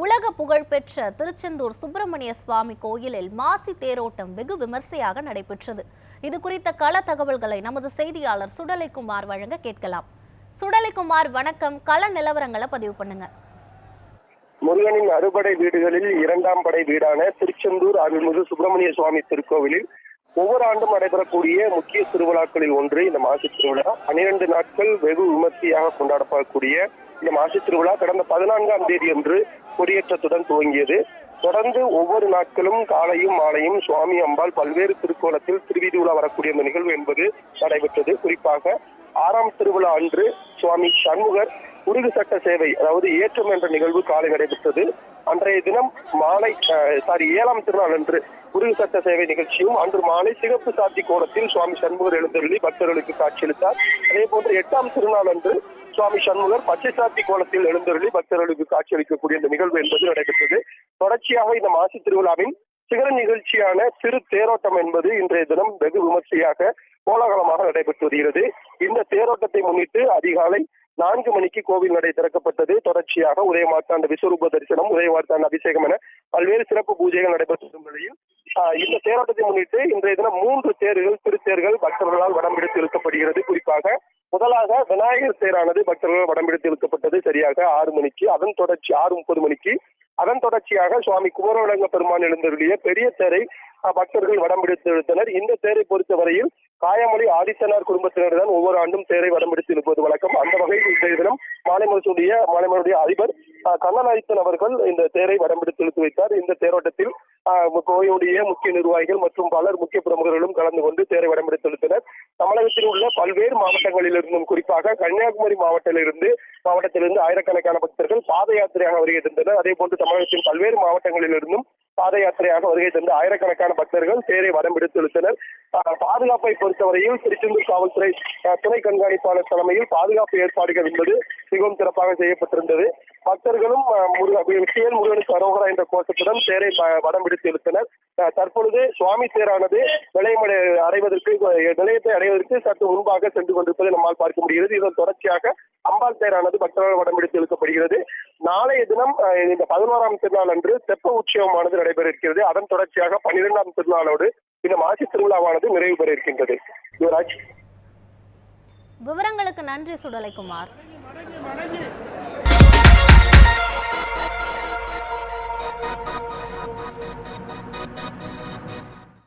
உலக புகழ்பெற்ற திருச்செந்தூர் சுப்பிரமணிய சுவாமி கோயிலில் மாசி தேரோட்டம் வெகு விமர்சையாக நடைபெற்றது. இது குறித்த கள தகவல்களை நமது செய்தியாளர் சுடலைக்குமார் வழங்க கேட்கலாம். சுடலைக்குமார் வணக்கம். கள நிலவரங்களை பதிவு பண்ணுங்க. முருகனின் அறுபடை வீடுகளில் இரண்டாம் படை வீடான திருச்செந்தூர் அருள்மிகு சுப்பிரமணிய சுவாமி திருக்கோவிலில் ஒவ்வொரு ஆண்டும் நடைபெறக்கூடிய முக்கிய திருவிழாக்களில் ஒன்று இந்த மாசி திருவிழா. பனிரெண்டு நாட்கள் வெகு விமர்சையாக கொண்டாடப்படக்கூடிய இந்த மாசி திருவிழா கடந்த பதினான்காம் தேதி அன்று கொடியேற்றத்துடன் துவங்கியது. தொடர்ந்து ஒவ்வொரு நாட்களும் காலையும் மாலையும் சுவாமி அம்பாள் பல்வேறு திருக்கோலத்தில் திருவீதியுலா வரக்கூடிய இந்த நிகழ்வு என்பது நடைபெற்றது. குறிப்பாக ஆறாம் திருவிழா அன்று சுவாமி சண்முகர் குருகு சட்ட சேவை அதாவது ஏற்றம் என்ற நிகழ்வு காலை நடைபெற்றது. அன்றைய தினம் மாலை சாரி ஏழாம் திருநாள் அன்று குருகு சட்ட சேவை நிகழ்ச்சியும் அன்று மாலை சிகப்பு சாத்தி கோலத்தில் சுவாமி சண்முகர் எழுந்தருளி பக்தர்களுக்கு காட்சியளித்தார். அதே போன்று எட்டாம் திருநாள் அன்று சுவாமி சண்முகர் பச்சை சாத்தி கோலத்தில் எழுந்தருளி பக்தர்களுக்கு காட்சியளிக்கக்கூடிய இந்த நிகழ்வு என்பது நடைபெற்றது. தொடர்ச்சியாக இந்த மாசி திருவிழாவின் சிகர நிகழ்ச்சியான சிறு தேரோட்டம் என்பது இன்றைய தினம் வெகு விமர்சையாக கோலாகலமாக நடைபெற்று வருகிறது. இந்த தேரோட்டத்தை முன்னிட்டு அதிகாலை நான்கு மணிக்கு கோவில் நடை திறக்கப்பட்டது. தொடர்ச்சியாக உதய மார்த்தாண்ட விஸ்வரூப தரிசனம் உதய மார்த்தாண்ட அபிஷேகம் என பல்வேறு சிறப்பு பூஜைகள் நடைபெற்ற நிலையில் இந்த தேரோட்டத்தை முன்னிட்டு இன்றைய தினம் மூன்று தேர்கள் திருத்தேர்கள் பக்தர்களால் வடம் பிடித்து இழுக்கப்படுகிறது. குறிப்பாக முதலாக விநாயகர் தேரானது பக்தர்களால் வடம் பிடித்து இழுக்கப்பட்டது சரியாக ஆறு மணிக்கு. அதன் தொடர்ச்சி ஆறு முப்பது மணிக்கு. அதன் தொடர்ச்சியாக சுவாமி குமரவிளங்க பெருமான் எழுந்தருளிய பெரிய தேரை பக்தர்கள் வடம் பிடித்து இழுத்தனர். இந்த தேரை பொறுத்தவரையில் காயமொழி ஆதித்தனார் குடும்பத்தினர் தான் ஒவ்வொரு ஆண்டும் தேரை வடம்பிடித்து இருப்பது வழக்கம். அந்த வகையில் இன்றைய தினம் மாலைமலசுடைய மாலைமலுடைய அதிபர் கண்ணநாயத்தன் அவர்கள் இந்த தேரை வடம்பிடித்து இழுத்து வைத்தார். இந்த தேரோட்டத்தில் கோயிலுடைய முக்கிய நிர்வாகிகள் மற்றும் பலர் முக்கிய பிரமுகர்களும் கலந்து கொண்டு தேரை வடம்பிடித்து இழுத்தனர் தமிழகத்தில் உள்ள பல்வேறு மாவட்டங்களிலிருந்தும் குறிப்பாக கன்னியாகுமரி மாவட்டத்திலிருந்து மாவட்டத்திலிருந்து ஆயிரக்கணக்கான பக்தர்கள் பாத யாத்திரையாக வருகை தந்தனர். அதே போன்று தமிழகத்தின் பல்வேறு மாவட்டங்களிலிருந்தும் பாத யாத்திரையாக வருகை தந்து ஆயிரக்கணக்கான பக்தர்கள் தேரை வடம் பிடித்து பாதுகாப்பை பொறுத்தவரையில் திருச்செந்தூர் காவல்துறை துணை கண்காணிப்பாளர் தலைமையில் பாதுகாப்பு ஏற்பாடுகள் என்பது மிகவும் சிறப்பாக செய்யப்பட்டிருந்தது. பக்தர்களும் முருகன் முருக சேல் முருகனுக்கு அரோகரா என்ற கோஷத்துடன் தேரை வடம் பிடித்து இழுத்தனர். தற்பொழுது சுவாமி தேரானது நிலையமடை அடைவதற்கு நிலையத்தை அடைவதற்கு சற்று முன்பாக சென்று கொண்டிருப்பதை நம்மால் பார்க்க முடிகிறது. இதன் தொடர்ச்சியாக அம்பாள் தேரானது பக்தர்கள் வடம் பிடித்து இழுக்கப்படுகிறது. நாளைய தினம் இந்த பதினோராம் திருநாள் அன்று தெப்ப உற்சவமானது நடைபெற இருக்கிறது அதன் தொடர்ச்சியாக பன்னிரெண்டாம் திருநாளோடு இந்த மாசி திருவிழாவானது நிறைவு பெற இருக்கின்றது யுவராஜ். விவரங்களுக்கு நன்றி சுடலைக்குமார்.